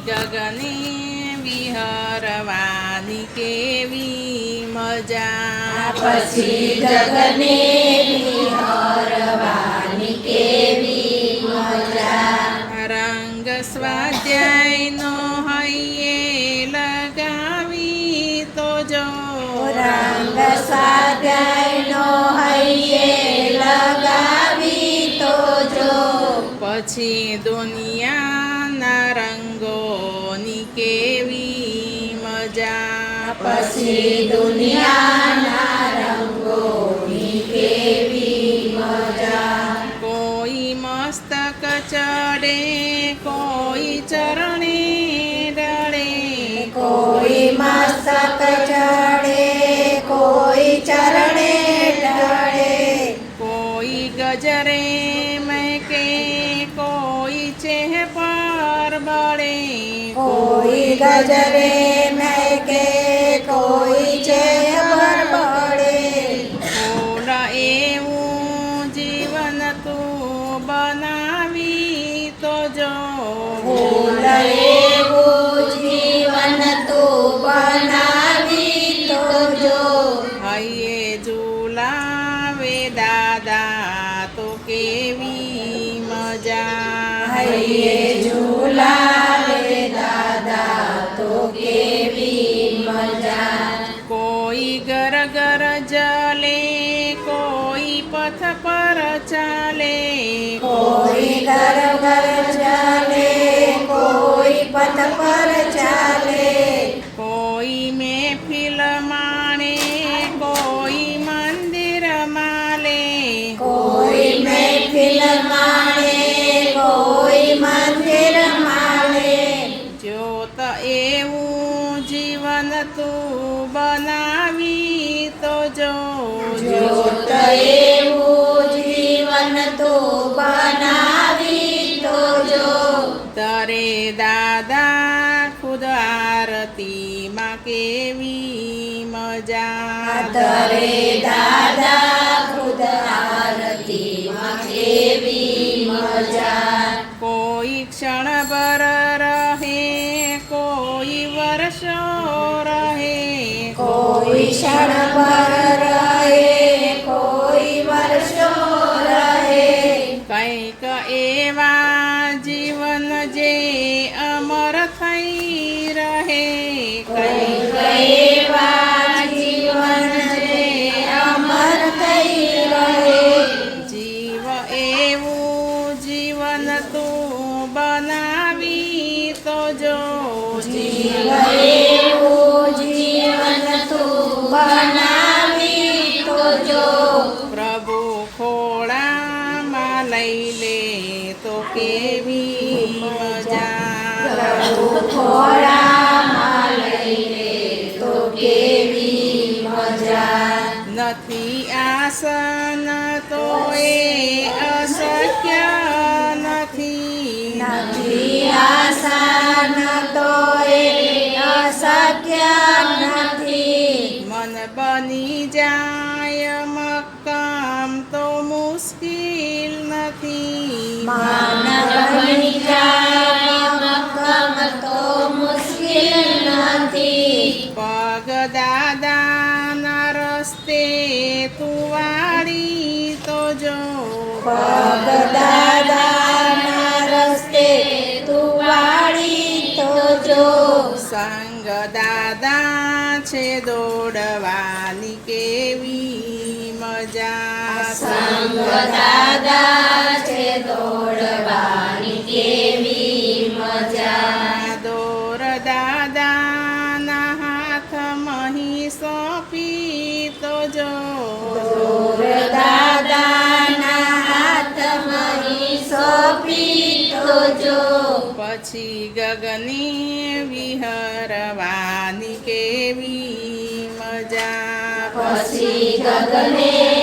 ગગને વિહરવાની કેવી મજા પછી ગગને વિહરવાની કેવી મજા રંગ સ્વાધ્યાયનો હૈયે લગાવી તો જો રંગ સ્વાધ્યાયનો હૈયે લગાવી તો જો પછી રંગોની કેવી મજા. પછી દુનિયાના રંગોની કેવી મજા. કોઈ મસ્તક ચડે કોઈ ચરણે ડળે કોઈ મસ્તક ચડે કોઈ ચરણે ડળે કોઈ ગજરે કોઈ પથ પર ચાલે. કોઈ ઘર ઘર ચાલે કોઈ પથ પર ચાલે. કોઈ મહેફિલ માણે કોઈ મંદિર માલે. કોઈ મહેફિલ માણે કોઈ મંદિર માણે જ્યોત એવું જીવન તું બનાવી તો જો એવું જીવન તો બનાવી તો જો. તરે દાદા ખુદ આરતીમાં કેવી મજા તરે દાદા ખુદ આરતીમાં કેવી મજા. કોઈ ક્ષણભર રહે કોઈ વર્ષો રહે ક્ષણ પર રહે કોઈ વર્ષો રહે. કંઈક એવા જીવન જે અમર થઈ રહે. કંઈક કંઈક એવા જીવન જે અમર થઈ રહે. જીવ એવું જીવન તું બનાવી તો જો જીવ એવું પ્રભુ ખોળામાં લઈ લે તો કેવી મજા. પ્રભુ લઈ લે તો કેવી મજા. નથી આસન તો એ અશક્ય નથી. નથી આસાન તો એ અશક્ય નથી. મન બની જાય દાદાના રસ્તે તું તો જો પગ દાદાના રસ્તે તો જો સંગ દાદા છે દોડવાની કેવી મજા સંગ દાદા મહી સોંપી તો જો દાદાના સોંપી તો જો પછી ગગને વિહરવાની કેવી મજા. પછી ગગને